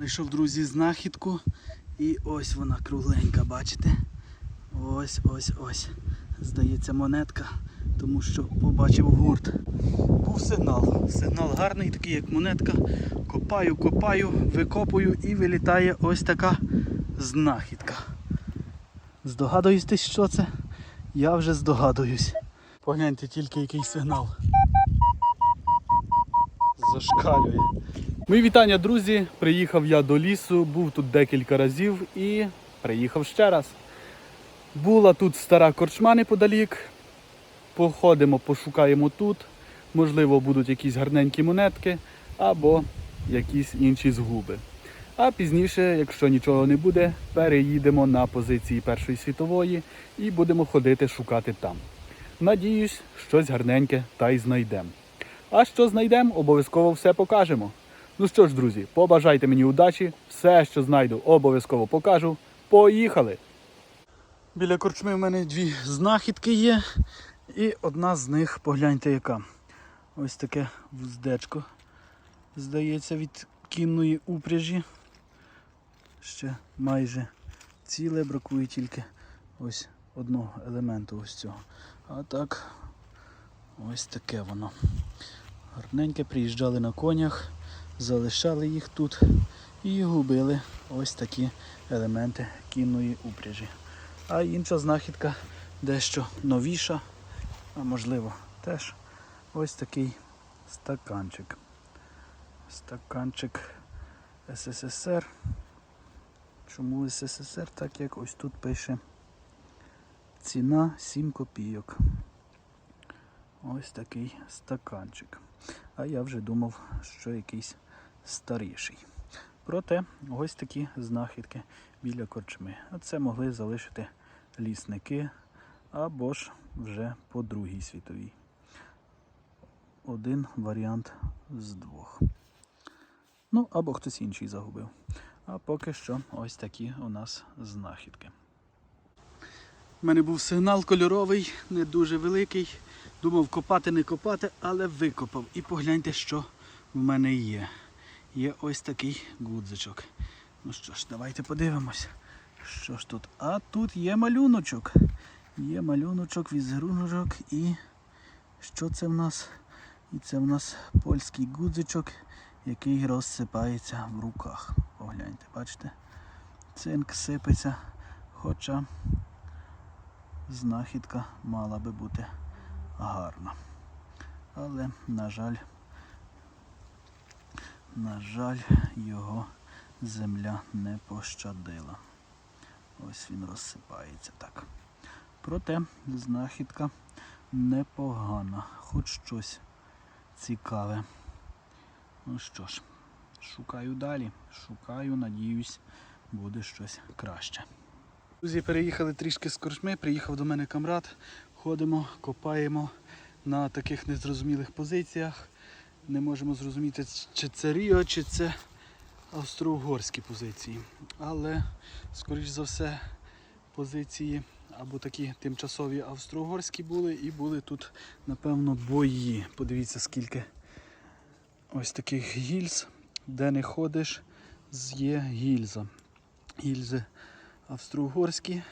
Знайшов, друзі, знахідку. І ось вона кругленька, бачите? Ось, ось, ось. Здається, монетка, тому що побачив гурт. Був сигнал. Сигнал гарний, такий як монетка. Копаю, копаю, викопую і вилітає ось така знахідка. Здогадуєтесь, що це? Я вже здогадуюсь. Погляньте тільки який сигнал. Зашкалює. Мої вітання, друзі. Приїхав я до лісу, був тут декілька разів і приїхав ще раз. Була тут стара корчма неподалік. Походимо, пошукаємо тут. Можливо, будуть якісь гарненькі монетки або якісь інші згуби. А пізніше, якщо нічого не буде, переїдемо на позиції Першої світової і будемо ходити шукати там. Надіюсь, щось гарненьке та й знайдемо. А що знайдемо, обов'язково все покажемо. Ну що ж, друзі, побажайте мені удачі, все, що знайду, обов'язково покажу. Поїхали! Біля корчми в мене дві знахідки є. І одна з них, погляньте яка. Ось таке вуздечко. Здається, від кінної упряжі. Ще майже ціле, бракує тільки ось одного елементу ось цього. А так, ось таке воно. Гарненьке, приїжджали на конях, залишали їх тут і губили ось такі елементи кінної упряжі. А інша знахідка дещо новіша, а можливо теж ось такий стаканчик. Стаканчик СССР. Чому СССР? Так як ось тут пише ціна 7 копійок. Ось такий стаканчик. А я вже думав, що якийсь старіший. Проте ось такі знахідки біля корчми. А це могли залишити лісники або ж вже по Другій світовій. Один варіант з двох. Ну, або хтось інший загубив. А поки що ось такі у нас знахідки. У мене був сигнал кольоровий, не дуже великий. Думав копати, не копати, але викопав. І погляньте, що в мене є. Є ось такий гудзичок. Ну що ж, давайте подивимось. Що ж тут? А тут є малюночок. Є малюночок, візеруночок і що це в нас? І це в нас польський гудзичок, який розсипається в руках. Погляньте, бачите? Цинк сипеться, хоча знахідка мала би бути гарна. Але, на жаль, на жаль, його земля не пощадила. Ось він розсипається так. Проте знахідка непогана, хоч щось цікаве. Ну що ж, шукаю далі, шукаю, надіюсь, буде щось краще. Друзі, переїхали трішки з корчми, приїхав до мене камрад, ходимо, копаємо на таких незрозумілих позиціях. Не можемо зрозуміти, чи це Ріо, чи це австро-угорські позиції. Але, скоріш за все, позиції або такі тимчасові австро-угорські були, і були тут, напевно, бої. Подивіться, скільки ось таких гільз, де не ходиш, є гільза. Гільзи австро-угорські,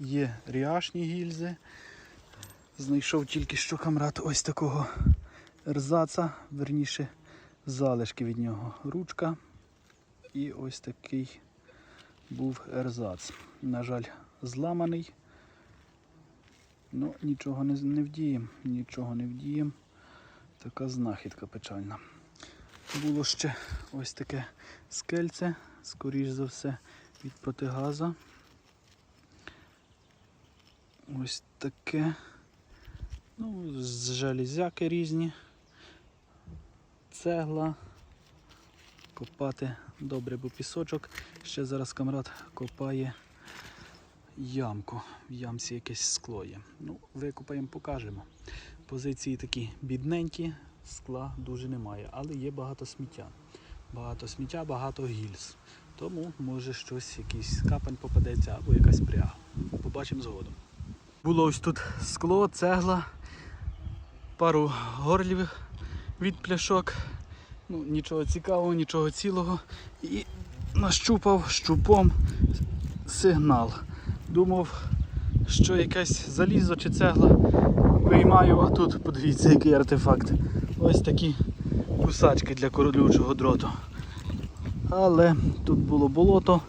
є ріашні гільзи. Знайшов тільки що камрад ось такого ерзаца, верніше залишки від нього. Ручка і ось такий був ерзац. На жаль, зламаний. Ну, нічого не, не вдієм, нічого не вдієм. Така знахідка печальна. Було ще ось таке скельце, скоріш за все, від протигаза. Ось таке. Ну, з железяки різні. Цегла. Копати добре, бо пісочок. Ще зараз камрад копає ямку. В ямці якесь скло є. Ну, викопаємо, покажемо. Позиції такі бідненькі, скла дуже немає, але є багато сміття. Багато сміття, багато гільз. Тому може щось, якийсь капань попадеться або якась пряга. Побачимо згодом. Було ось тут скло, цегла, пару горлів від пляшок. Ну, нічого цікавого, нічого цілого. І нащупав щупом сигнал. Думав, що якесь залізо чи цегла виймаю, а тут подивіться, який артефакт. Ось такі кусачки для королючого дроту. Але тут було болото,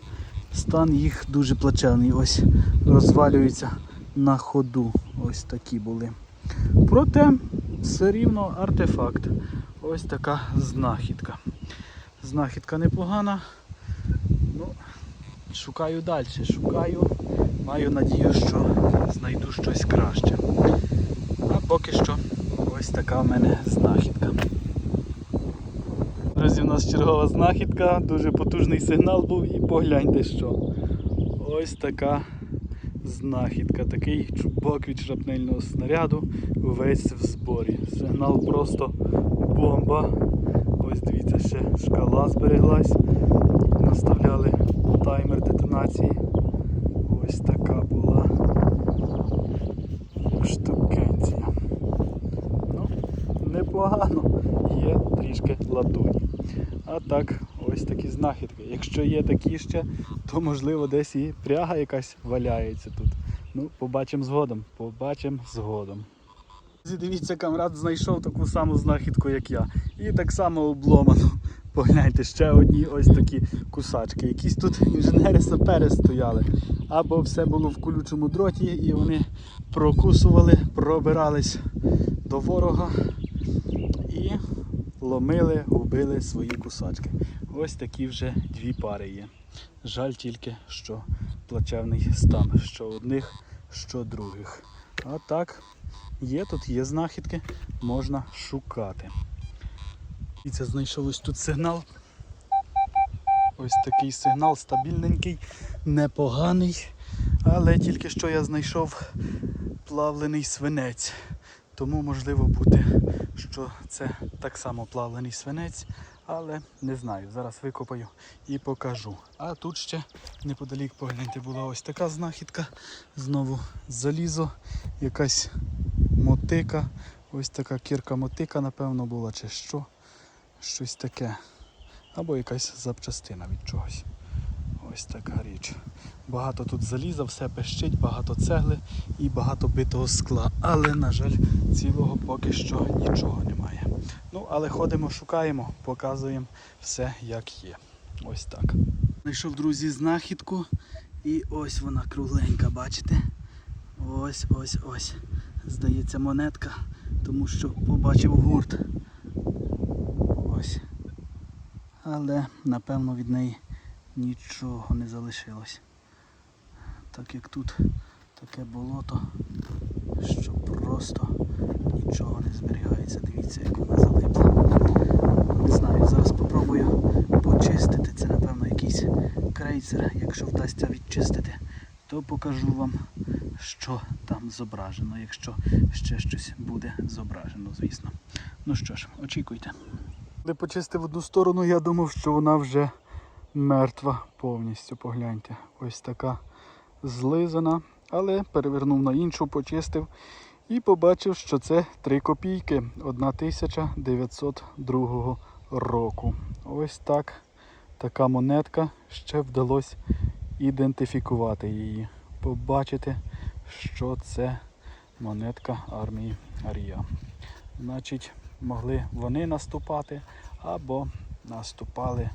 стан їх дуже плачевний. Ось розвалюється на ходу. Ось такі були. Проте все рівно артефакт. Ось така знахідка. Знахідка непогана. Ну, шукаю далі, шукаю. Маю надію, що знайду щось краще. А поки що ось така в мене знахідка. Друзі, у нас чергова знахідка, дуже потужний сигнал був і погляньте що. Ось така знахідка, такий чубок від шрапнельного снаряду весь в зборі. Сигнал просто бомба. Ось дивіться, ще шкала збереглась. Наставляли таймер детонації. Ось така була штукенція. Ну, непогано, є трішки латуні. А так, ось такі знахідки. Якщо є такі ще, то можливо десь і пряга якась валяється тут. Ну, побачимо згодом. Побачимо згодом. Дивіться, камрад знайшов таку саму знахідку, як я. І так само обломану. Погляньте, ще одні ось такі кусачки. Якісь тут інженери-сапери стояли. Або все було в колючому дроті, і вони прокусували, пробирались до ворога і ломили, губили свої кусачки. Ось такі вже дві пари є. Жаль тільки, що плачевний стан, що одних, що других. А так, є тут, є знахідки, можна шукати. І це знайшов ось тут сигнал. Ось такий сигнал стабільненький, непоганий. Але тільки що я знайшов плавлений свинець. Тому можливо бути, що це так само плавлений свинець, але не знаю. Зараз викопаю і покажу. А тут ще неподалік погляньте була ось така знахідка. Знову залізо, якась мотика. Ось така кірка мотика, напевно, була чи що. Щось таке. Або якась запчастина від чогось. Ось така річ. Багато тут заліза, все пищить, багато цегли і багато битого скла. Але, на жаль, цілого поки що нічого немає. Ну, але ходимо, шукаємо, показуємо все як є. Ось так. Знайшов, друзі, знахідку. І ось вона кругленька, бачите? Ось, ось, ось. Здається, монетка, тому що побачив гурт. Ось. Але, напевно, від неї нічого не залишилось. Так як тут таке болото, що просто нічого не зберігається. Дивіться, як вона залипла. Не знаю, зараз спробую почистити. Це, напевно, якийсь крейсер. Якщо вдасться відчистити, то покажу вам, що там зображено, якщо ще щось буде зображено, звісно. Ну що ж, очікуйте. Коли почистив одну сторону, я думав, що вона вже мертва повністю. Погляньте. Ось така злизана. Але перевернув на іншу, почистив і побачив, що це 3 копійки 1902 року. Ось так. Така монетка. Ще вдалося ідентифікувати її. Побачити, що це монетка армії Арія. Значить, могли вони наступати або наступали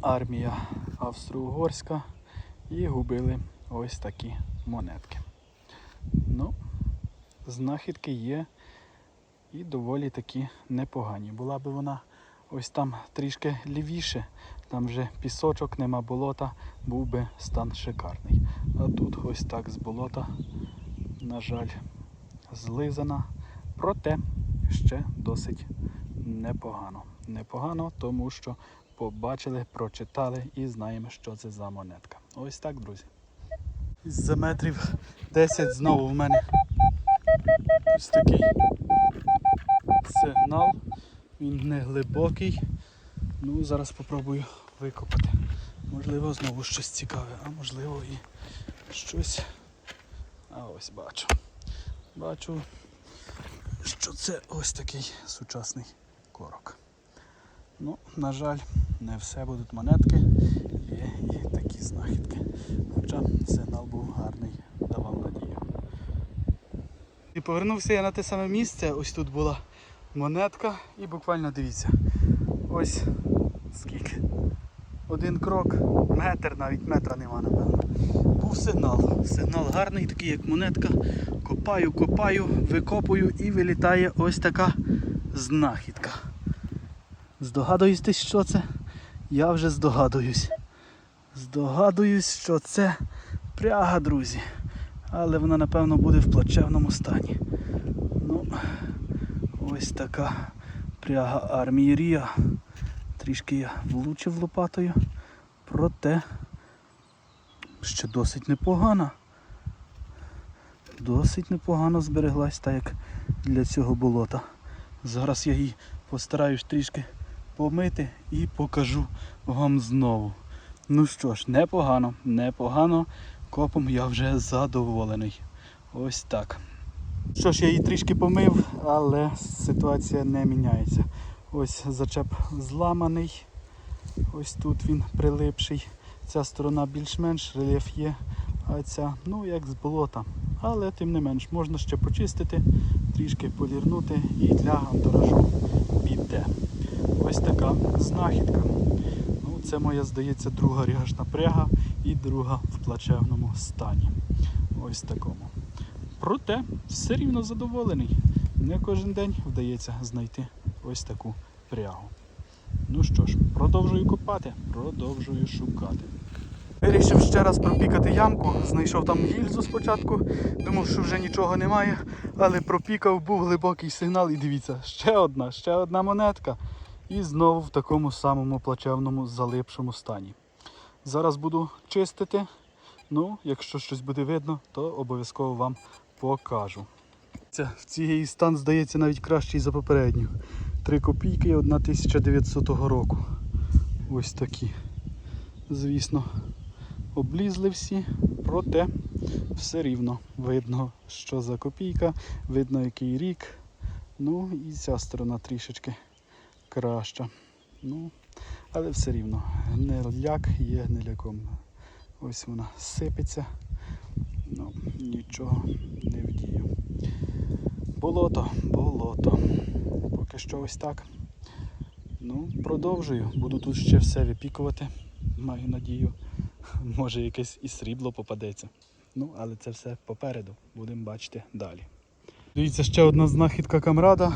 армія Австро-Угорська і губили ось такі монетки. Ну, знахідки є і доволі такі непогані. Була би вона ось там трішки лівіше, там вже пісочок, нема болота, був би стан шикарний. А тут ось так з болота, на жаль, злизана. Проте ще досить непогано. Непогано, тому що побачили, прочитали і знаємо, що це за монетка. Ось так, друзі. За метрів 10 знову в мене ось такий сигнал. Він не глибокий. Ну, зараз спробую викопати. Можливо, знову щось цікаве, а можливо і щось. А ось бачу. Бачу, що це ось такий сучасний корок. Ну, на жаль, не все будуть монетки, є і такі знахідки. Хоча сигнал був гарний, давав надію. І повернувся я на те саме місце. Ось тут була монетка і буквально дивіться. Ось скільки. Один крок, метр, навіть метра нема, напевно. Був сигнал. Сигнал гарний, такий як монетка. Копаю, копаю, викопую і вилітає ось така знахідка. Здогадуєтесь, що це? Я вже здогадуюсь. Здогадуюсь, що це пряга, друзі. Але вона, напевно, буде в плачевному стані. Ну, ось така пряга армії Рія. Трішки я влучив лопатою, проте ще досить непогана. Досить непогано збереглась, так як для цього болота. Зараз я її постараюсь трішки помити і покажу вам знову. Ну що ж, непогано, непогано. Копом я вже задоволений. Ось так. Що ж, я її трішки помив, але ситуація не міняється. Ось зачеп зламаний. Ось тут він прилипший. Ця сторона більш-менш рельєф є, а ця, ну як з болота. Але тим не менш можна ще почистити, трішки полірнути і для антуражу піде. Ось така знахідка. Ну, це моя, здається, друга ряжна пряга і друга в плачевному стані. Ось такому. Проте все рівно задоволений. Не кожен день вдається знайти ось таку прягу. Ну що ж, продовжую копати, продовжую шукати. Вирішив ще раз пропікати ямку, знайшов там гільзу спочатку, думав, що вже нічого немає, але пропікав, був глибокий сигнал і дивіться, ще одна, ще одна монетка. І знову в такому самому плачевному залипшому стані. Зараз буду чистити. Ну, якщо щось буде видно, то обов'язково вам покажу. Це в цієї стан здається навіть кращий за попередню. 3 копійки 1900 року. Ось такі. Звісно, облізли всі, проте все рівно видно, що за копійка, видно який рік. Ну і ця сторона трішечки краща. Ну, але все рівно гниляк є гниляком. Ось вона сипеться. Ну, нічого не вдію. Болото, болото. Поки що ось так. Ну, продовжую. Буду тут ще все випікувати. Маю надію. Може якесь і срібло попадеться. Ну, але це все попереду. Будемо бачити далі. Дивіться, ще одна знахідка камрада.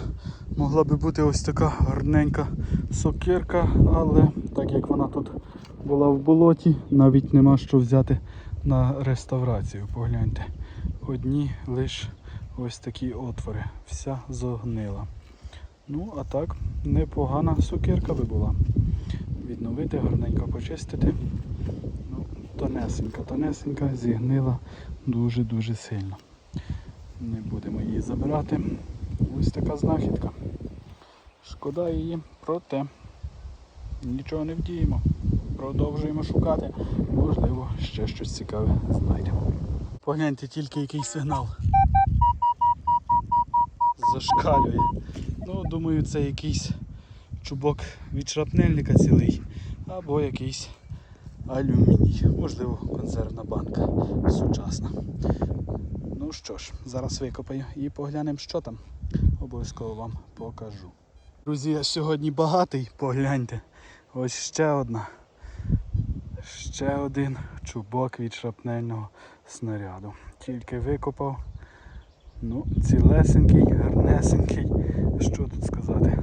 Могла би бути ось така гарненька сокирка, але так як вона тут була в болоті, навіть нема що взяти на реставрацію. Погляньте. Одні лише ось такі отвори. Вся зогнила. Ну, а так, непогана сокирка би була. Відновити, гарненько почистити. Ну, тонесенька, тонесенька, зігнила дуже-дуже сильно. Не будемо її забирати. Ось така знахідка. Шкода її, проте нічого не вдіємо. Продовжуємо шукати. Можливо, ще щось цікаве знайдемо. Погляньте тільки який сигнал. Зашкалює. Ну, думаю, це якийсь чубок від шрапнельника цілий, або якийсь алюміній. Можливо, консервна банка сучасна. Ну що ж, зараз викопаю і поглянемо, що там. Обов'язково вам покажу. Друзі, я сьогодні багатий, погляньте. Ось ще одна. Ще один чубок від шрапнельного снаряду. Тільки викопав. Ну, цілесенький, гарнесенький. Що тут сказати?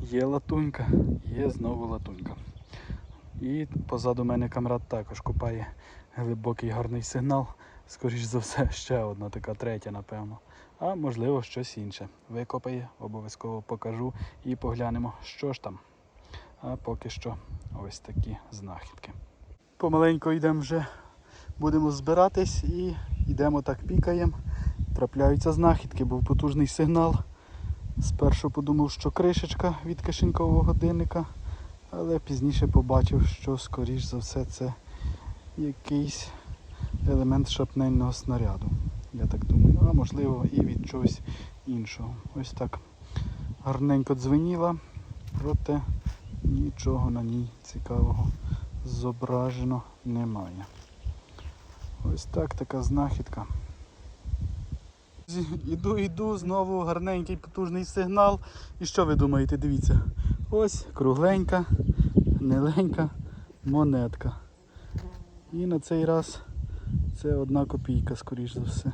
Є латунька, є знову латунька. І позаду мене камрад також копає глибокий гарний сигнал. Скоріш за все, ще одна така третя, напевно. А можливо щось інше. Викопає, обов'язково покажу і поглянемо, що ж там. А поки що ось такі знахідки. Помаленько йдемо вже, будемо збиратись і йдемо так пікаємо. Трапляються знахідки, був потужний сигнал. Спершу подумав, що кришечка від кишенькового годинника, але пізніше побачив, що скоріш за все це якийсь елемент шапнельного снаряду. Я так думаю, а можливо і від чогось іншого. Ось так гарненько дзвеніла, проте нічого на ній цікавого зображено немає. Ось так така знахідка. Іду, іду, знову гарненький потужний сигнал. І що ви думаєте? Дивіться. Ось кругленька, гниленька монетка. І на цей раз це одна копійка, скоріш за все.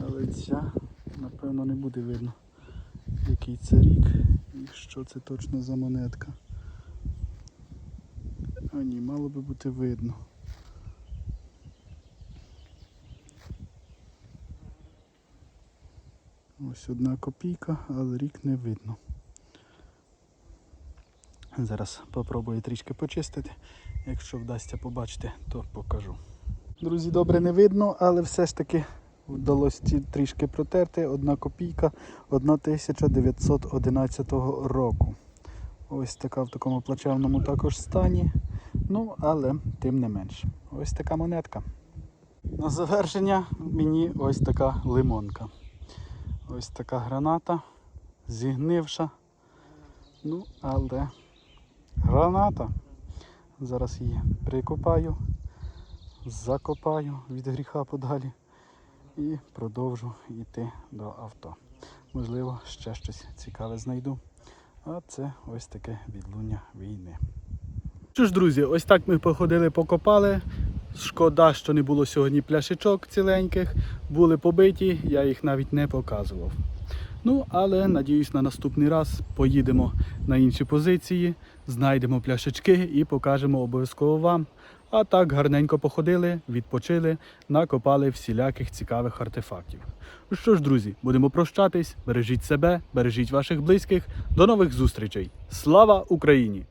Але ця, напевно, не буде видно, який це рік і що це точно за монетка. А ні, мало би бути видно. Ось одна копійка, але рік не видно. Зараз попробую трішки почистити. Якщо вдасться побачити, то покажу. Друзі, добре не видно, але все ж таки вдалося трішки протерти. Одна копійка 1911 року. Ось така в такому плачевному також стані. Ну, але тим не менш. Ось така монетка. На завершення мені ось така лимонка. Ось така граната, зігнивша. Ну, але граната. Зараз її прикопаю, закопаю від гріха подалі і продовжу йти до авто. Можливо, ще щось цікаве знайду. А це ось таке відлуння війни. Що ж, друзі, ось так ми походили, покопали. Шкода, що не було сьогодні пляшечок ціленьких, були побиті, я їх навіть не показував. Ну, але надіюсь, на наступний раз поїдемо на інші позиції, знайдемо пляшечки і покажемо обов'язково вам. А так гарненько походили, відпочили, накопали всіляких цікавих артефактів. Що ж, друзі, будемо прощатись. Бережіть себе, бережіть ваших близьких. До нових зустрічей. Слава Україні!